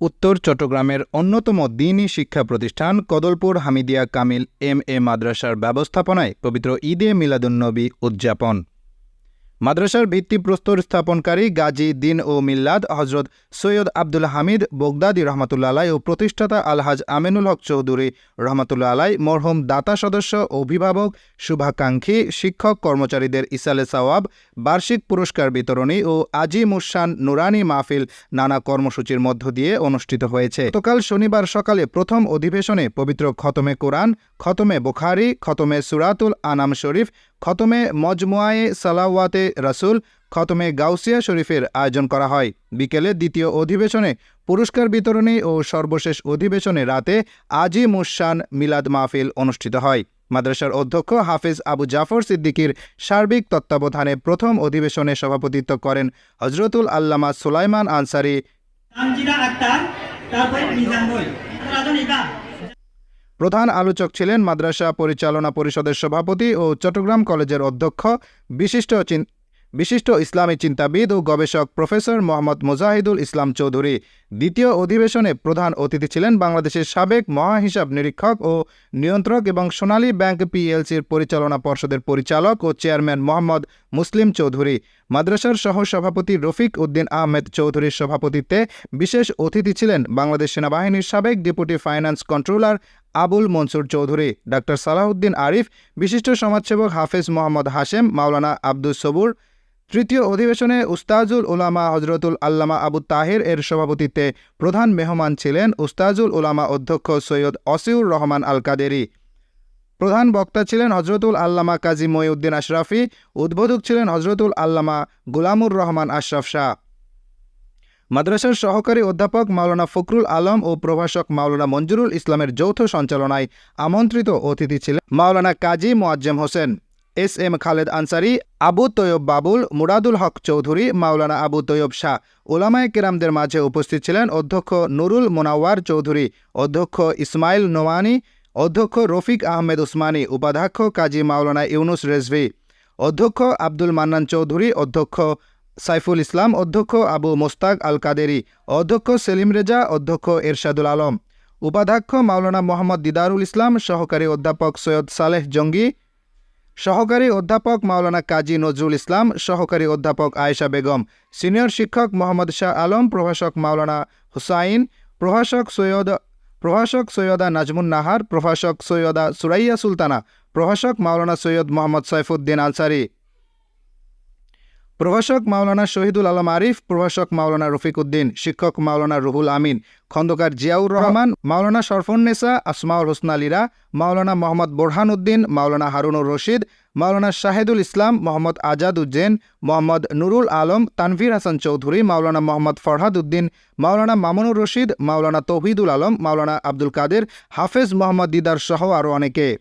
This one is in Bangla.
উত্তর চট্টগ্রামের অন্যতম দিনই শিক্ষা প্রতিষ্ঠান কদলপুর হামিদিয়া কামিল এম এ মাদ্রাসার ব্যবস্থাপনায় পবিত্র ঈদে মিলাদুন্নবী উদযাপন। মাদ্রাসার ভিত্তিপ্রস্তর স্থাপনকারী গাজী দিন ও মিল্লাদ হজরত সৈয়দ আব্দুল হামিদ বগদাদি রহমতুল্লা আলাই ও প্রতিষ্ঠাতা আলহাজ আমিনুল হক চৌধুরী রহমতুল্লা আলাই মরহুম দাতা সদস্য, অভিভাবক, শুভাকাঙ্ক্ষী, শিক্ষক, কর্মচারীদের ইসালে সওয়াব, বার্ষিক পুরস্কার বিতরণী ও আজি মুসান নুরানি মাহফিল নানা কর্মসূচির মধ্য দিয়ে অনুষ্ঠিত হয়েছে। গতকাল শনিবার সকালে প্রথম অধিবেশনে পবিত্র খতমে কোরআন, খতমে বুখারি, খতমে সুরাতুল আনাম শরীফ খতমে মজমুয়ায়ে সালাওয়াতে রাসুল, খতমে গাউসিয়া শরীফের আয়োজন করা হয়। বিকেলে দ্বিতীয় অধিবেশনে পুরস্কার বিতরণী ও সর্বশেষ অধিবেশনে রাতে আজি মুসান মিলাদ মাহফিল অনুষ্ঠিত হয়। মাদ্রাসার অধ্যক্ষ হাফিজ আবু জাফর সিদ্দিকীর সার্বিক তত্ত্বাবধানে প্রথম অধিবেশনে সভাপতিত্ব করেন হজরতুল আল্লামা সুলাইমান আনসারি। প্রধান আলোচক ছিলেন মাদ্রাসা পরিচালনা পরিষদের সভাপতি ও চট্টগ্রাম কলেজের অধ্যক্ষ, বিশিষ্ট বিশিষ্ট ইসলামী চিন্তাবিদ ও গবেষক প্রফেসর মোহাম্মদ মুজাহিদুল ইসলাম চৌধুরী। দ্বিতীয় অধিবেশনে প্রধান অতিথি ছিলেন বাংলাদেশের সাবেক মহাহিসাব নিরীক্ষক ও নিয়ন্ত্রক এবং সোনালী ব্যাংক পিএলসির পরিচালনা পর্ষদের পরিচালক ও চেয়ারম্যান মোহাম্মদ মুসলিম চৌধুরী। মাদ্রাসার সহ সভাপতি রফিক উদ্দিন আহমেদ চৌধুরীর সভাপতিত্বে বিশেষ অতিথি ছিলেন বাংলাদেশ সেনাবাহিনীর সাবেক deputy finance controller Abul Mansur Chowdhury, doctor Salahuddin Arif, বিশিষ্ট সমাজসেবক হাফেজ মোহাম্মদ হাশেম, মাওলানা আব্দুস সবুর। তৃতীয় অধিবেশনে উস্তাজুল উলামা হজরতুল আল্লামা আবু তাহের এর সভাপতিত্বে প্রধান মেহমান ছিলেন উস্তাজুল উলামা অধ্যক্ষ সৈয়দ অসিউর রহমান আল কাদেরি প্রধান বক্তা ছিলেন হজরতুল আল্লামা কাজী মঈউদ্দিন আশরাফি, উদ্বোধক ছিলেন হজরতুল আল্লামা গুলামুর রহমান আশরাফ শাহ। মাদ্রাসার সহকারী অধ্যাপক মাওলানা ফখরুল আলম ও প্রভাষক মাওলানা মঞ্জুরুল ইসলামের যৌথ সঞ্চালনায় আমন্ত্রিত অতিথি ছিলেন মাওলানা কাজী মোয়াজ্জেম হোসেন, এস এম খালেদ আনসারি, আবু তৈয়ব বাবুল, মুরাদুল হক চৌধুরী, মাওলানা আবু তৈয়ব শাহ। ওলামায় কেরামদের মাঝে উপস্থিত ছিলেন অধ্যক্ষ নুরুল মোনাওয়ার চৌধুরী, অধ্যক্ষ ইসমাইল নোমানি অধ্যক্ষ রফিক আহমেদ উসমানী, উপাধ্যক্ষ কাজী মাওলানা ইউনুস রেজভি, অধ্যক্ষ আব্দুল মান্নান চৌধুরী, অধ্যক্ষ সাইফুল ইসলাম, অধ্যক্ষ আবু মোস্তাক আল কাদেরি অধ্যক্ষ সেলিম রেজা, অধ্যক্ষ এরশাদুল আলম। উপাধ্যক্ষ মাওলানা মোহাম্মদ দিদারুল ইসলাম, সহকারী অধ্যাপক সৈয়দ সালেহ জঙ্গি, সহকারী অধ্যাপক মাওলানা কাজী নজরুল ইসলাম, সহকারী অধ্যাপক আয়েশা বেগম, সিনিয়র শিক্ষক মোহাম্মদ শাহ আলম, প্রভাষক মাওলানা হুসাইন, প্রভাষক সৈয়দ, প্রভাষক সৈয়দা নাজমুন নাহার, প্রভাষক সৈয়দা সুরাইয়া সুলতানা, প্রভাষক মাওলানা সৈয়দ মোহাম্মদ সাইফুদ্দিন আনসারি। প্রভাষক মাওলানা শহীদুল আলম আরিফ, প্রভাষক মাওলানা রফিক উদ্দিন, শিক্ষক মাওলানা রুহুল আমিন, খন্দকার জিয়াউর রহমান, মাওলানা শরফুন্নেসা আসমাউল হোসনা লীরা, মাওলানা মোহাম্মদ বোরহান উদ্দিন, মাওলানা হারুনুর রশিদ, মাওলানা শাহেদুল ইসলাম, মোহাম্মদ আজাদ উজ্জেন মোহাম্মদ নুরুল আলম, তানভীর হাসান চৌধুরী, মাওলানা মোহাম্মদ ফরহাদ উদ্দিন, মাওলানা মামুনুর রশিদ, মাওলানা তৌহিদুল আলম, মাওলানা আব্দুল কাদের, হাফেজ মোহাম্মদ দিদার সহ আরও অনেকে।